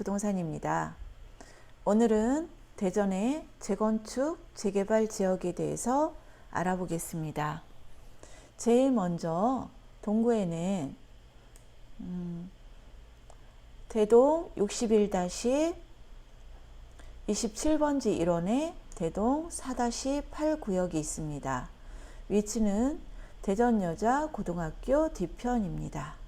부동산입니다. 오늘은 대전의 재건축, 재개발 지역에 대해서 알아보겠습니다. 제일 먼저 동구에는 음, 대동 61-27번지 1원에 대동 4-8 구역이 있습니다. 위치는 대전여자고등학교 뒤편입니다.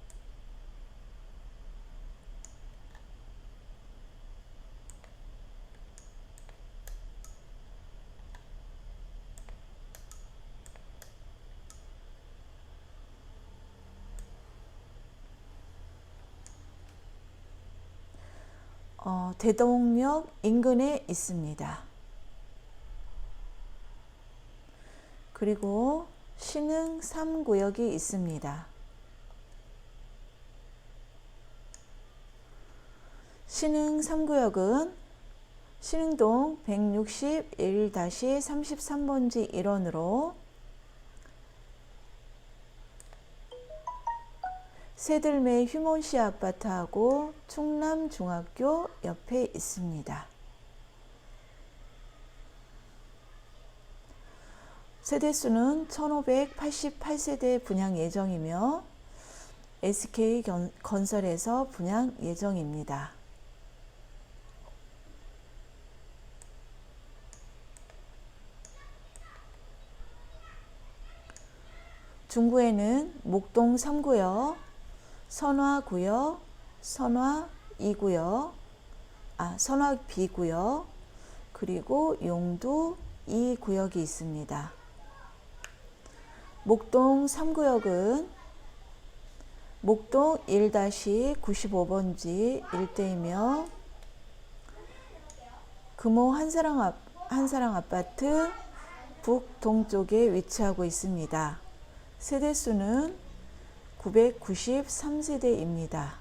어, 대동역 인근에 있습니다. 그리고 신흥 3구역이 있습니다. 신흥 3구역은 신흥동 161-33번지 일원으로 새들매 휴먼시 아파트하고 충남중학교 옆에 있습니다. 세대수는 1588세대 분양 예정이며 SK 건설에서 분양 예정입니다. 중구에는 목동 3구역, 선화구역, 선화 2구역, 아, 선화 B구역, 그리고 용두 2구역이 있습니다. 목동 3구역은 목동 1-95번지 일대이며 금호 한사랑, 아, 한사랑 아파트 북동쪽에 위치하고 있습니다. 세대수는 993세대입니다.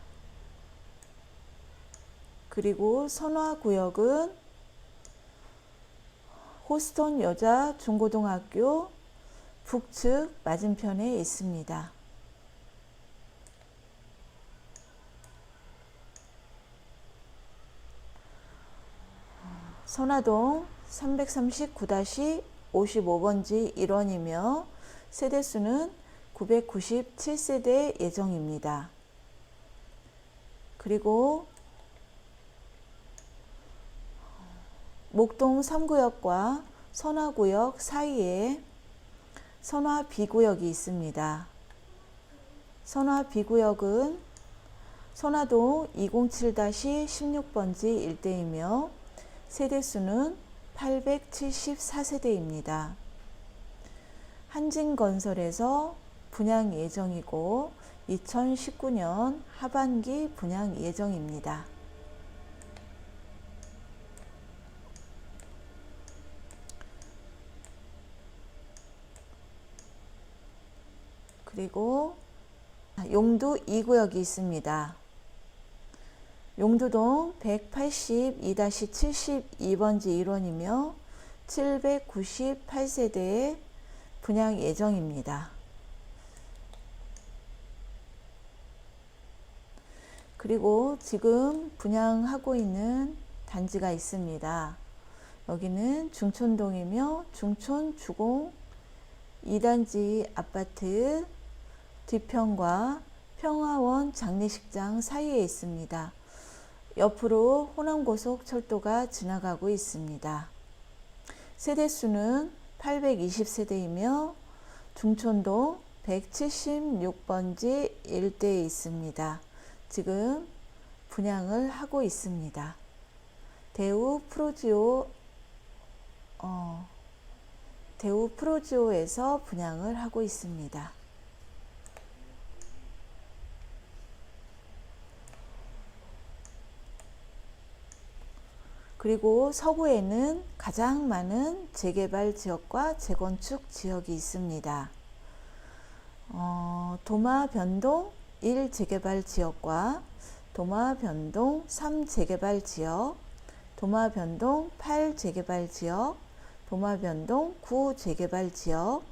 그리고 선화 구역은 호스턴 여자 중고등학교 북측 맞은편에 있습니다. 선화동 339-55번지 1원이며 세대수는 997세대 예정입니다. 그리고 목동 3구역과 선화구역 사이에 선화 B구역이 있습니다. 선화 B구역은 선화동 207-16번지 일대이며 세대수는 874세대입니다. 한진건설에서 분양 예정이고 2019년 하반기 분양 예정입니다. 그리고 용두 2구역이 있습니다. 용두동 182-72번지 1원이며 798세대의 분양 예정입니다. 그리고 지금 분양하고 있는 단지가 있습니다. 여기는 중촌동이며 중촌 주공 2단지 아파트 뒤편과 평화원 장례식장 사이에 있습니다. 옆으로 호남고속철도가 지나가고 있습니다. 세대수는 820세대이며 중촌동 176번지 일대에 있습니다. 지금 분양을 하고 있습니다. 대우 프로지오 어, 대우 프로지오에서 분양을 하고 있습니다. 그리고 서구에는 가장 많은 재개발 지역과 재건축 지역이 있습니다. 어, 도마 변동 1 재개발 지역과 도마 변동 3 재개발 지역, 도마 변동 8 재개발 지역, 도마 변동 9 재개발 지역,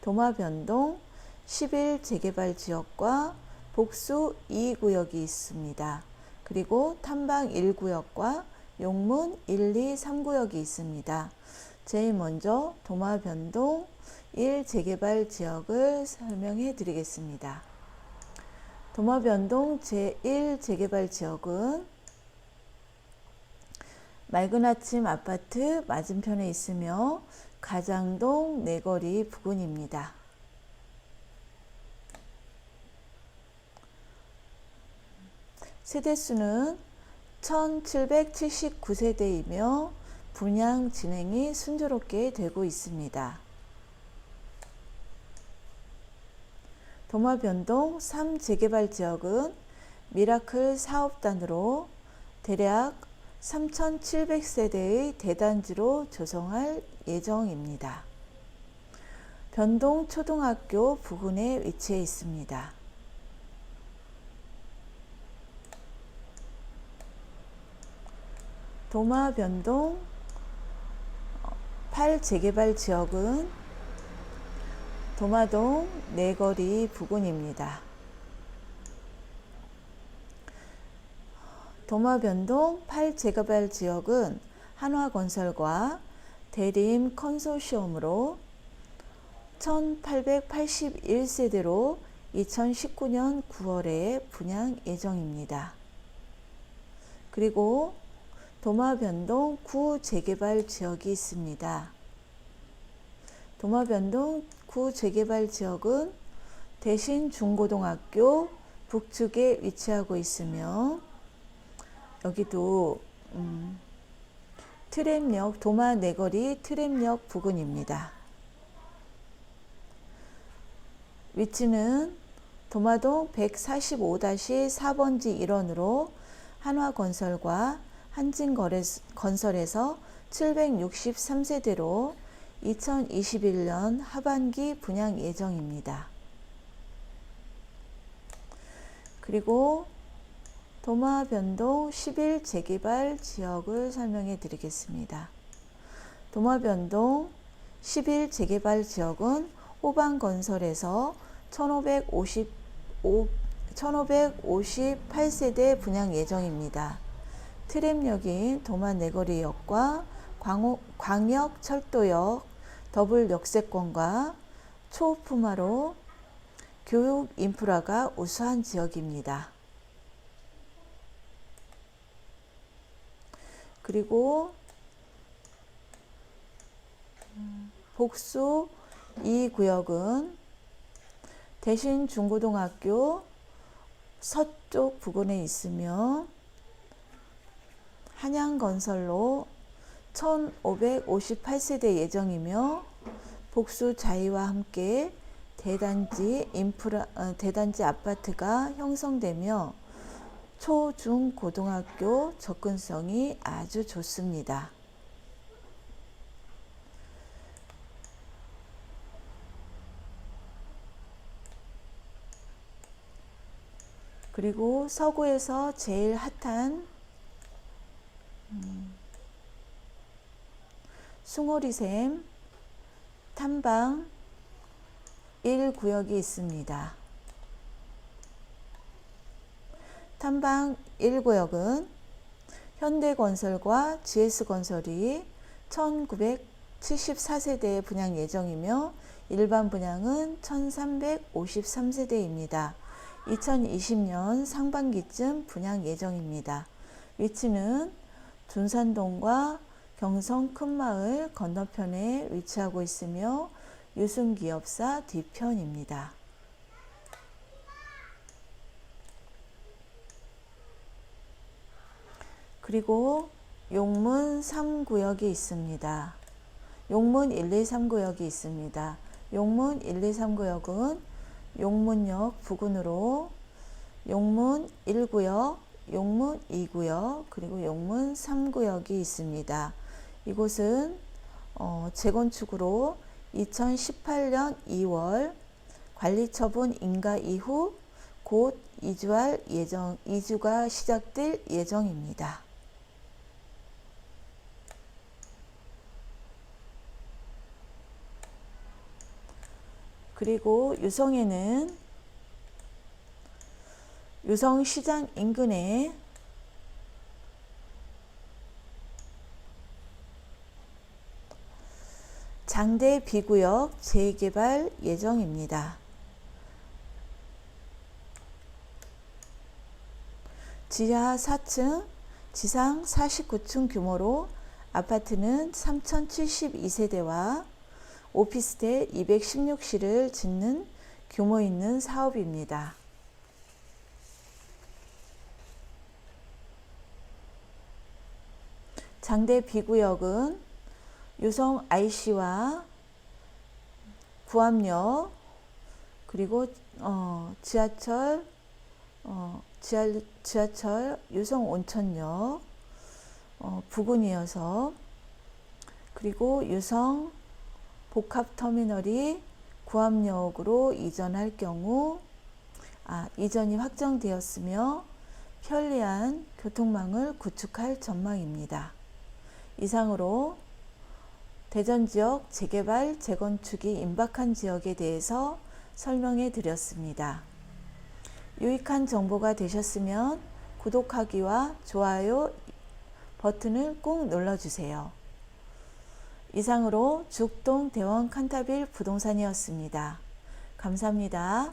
도마 변동 11 재개발 지역과 복수 2구역이 있습니다. 그리고 탐방 1구역과 용문 1, 2, 3구역이 있습니다. 제일 먼저 도마 변동 1 재개발 지역을 설명해 드리겠습니다. 도마 변동 제1 재개발 지역은 맑은 아침 아파트 맞은편에 있으며 가장동 내거리 부근입니다. 세대수는 1779세대이며 분양 진행이 순조롭게 되고 있습니다. 도마변동 3재개발 지역은 미라클 사업단으로 대략 3,700세대의 대단지로 조성할 예정입니다. 변동 초등학교 부근에 위치해 있습니다. 도마 변동 8 재개발 지역은 도마동 내거리 부근입니다. 도마 변동 8 재개발 지역은 한화건설과 대림 컨소시엄으로 1881세대로 2019년 9월에 분양 예정입니다. 그리고 도마변동 구 재개발 지역이 있습니다. 도마변동 구 재개발 지역은 대신 중고등학교 북측에 위치하고 있으며 여기도 음, 트램역 도마 내거리 트램역 부근입니다. 위치는 도마동 145-4번지 일원으로 한화건설과 한진건설에서 763세대로 2021년 하반기 분양 예정입니다. 그리고 도마 변동 11 재개발 지역을 설명해 드리겠습니다. 도마 변동 11 재개발 지역은 호방건설에서 1555, 1558세대 분양 예정입니다. 트램역인 도마 내거리역과 광역철도역 더블 역세권과 초품화로 교육 인프라가 우수한 지역입니다. 그리고 복수 이 구역은 대신 중고등학교 서쪽 부근에 있으며 한양건설로 1558세대 예정이며 복수 자이와 함께 대단지 인프라 어, 대단지 아파트가 형성되며 초, 중, 고등학교 접근성이 아주 좋습니다. 그리고 서구에서 제일 핫한 숭오리샘 탐방 1구역이 있습니다. 탐방 1구역은 현대건설과 GS건설이 1974세대 분양 예정이며 일반 분양은 1353세대입니다. 2020년 상반기쯤 분양 예정입니다. 위치는 둔산동과 경성 큰마을 건너편에 위치하고 있으며 유승기업사 뒤편입니다. 그리고 용문 3구역이 있습니다. 용문 1, 2, 3구역이 있습니다. 용문 1, 2, 3구역은 용문역 부근으로 용문 1구역, 용문 2구역 그리고 용문 3구역이 있습니다. 이곳은 어, 재건축으로 2018년 2월 관리처분 인가 이후 곧 이주할 예정, 이주가 시작될 예정입니다. 그리고 유성에는 유성시장 인근에 장대 B구역 재개발 예정입니다. 지하 4층, 지상 49층 규모로 아파트는 3072세대와 오피스텔 216실을 짓는 규모 있는 사업입니다. 장대 B구역은 유성 IC와 구암역 그리고 어, 지하철 어, 지하, 지하철 유성 온천역 어, 부근이어서 그리고 유성 복합터미널이 구암역으로 이전할 경우 아, 이전이 확정되었으며 편리한 교통망을 구축할 전망입니다. 이상으로 대전 지역 재개발, 재건축이 임박한 지역에 대해서 설명해 드렸습니다. 유익한 정보가 되셨으면 구독하기와 좋아요 버튼을 꼭 눌러주세요. 이상으로 죽동 대원 칸타빌 부동산이었습니다. 감사합니다.